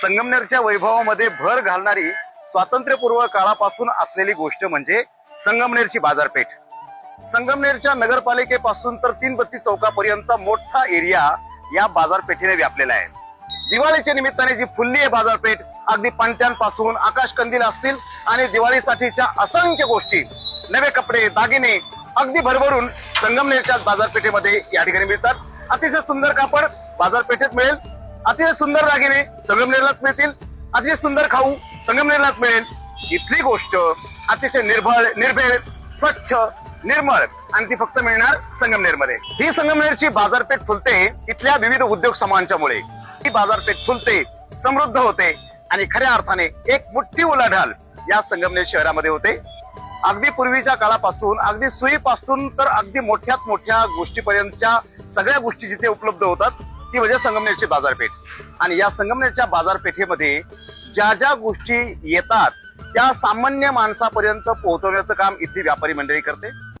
संगमनेरच्या वैभवामध्ये भर घालणारी स्वातंत्र्यपूर्व काळापासून असलेली गोष्ट म्हणजे संगमनेरची बाजारपेठ. संगमनेरच्या नगरपालिकेपासून तर तीन बत्ती चौकापर्यंतचा मोठा एरिया या बाजारपेठेने व्यापलेला आहे. दिवाळीच्या निमित्ताने जी फुलली आहे बाजारपेठ अगदी पणत्यांपासून आकाशकंदील असतील आणि दिवाळीसाठीच्या असंख्य गोष्टी नवे कपडे दागिने अगदी भरभरून संगमनेरच्या बाजारपेठेमध्ये या ठिकाणी मिळतात. अतिशय सुंदर कापड बाजारपेठेत मिळेल. अतिशय सुंदर दागिने संगमनेरलाच मिळतील. अतिशय सुंदर खाऊ संगमनेरलाच मिळेल. इथली गोष्ट अतिशय निर्भळ निर्भेळ स्वच्छ निर्मळ. आणि ती फक्त मिळणार संगमनेरमध्ये ही संगमनेरची बाजारपेठ फुलते इथल्या विविध उद्योग समूहांच्यामुळे ही बाजारपेठ फुलते समृद्ध होते आणि खऱ्या अर्थाने एक मोठी उलाढाल या संगमनेर शहरामध्ये होते. अगदी पूर्वीच्या काळापासून अगदी सुईपासून तर अगदी मोठ्यात मोठ्या गोष्टीपर्यंतच्या सगळ्या गोष्टी जिथे उपलब्ध होतात ती म्हणजे संगमनेरची बाजारपेठ. आणि या संगमनेरच्या बाजारपेठेमध्ये ज्या ज्या गोष्टी येतात त्या सामान्य माणसापर्यंत पोहोचवण्याचं काम इथली व्यापारी मंडळी करते.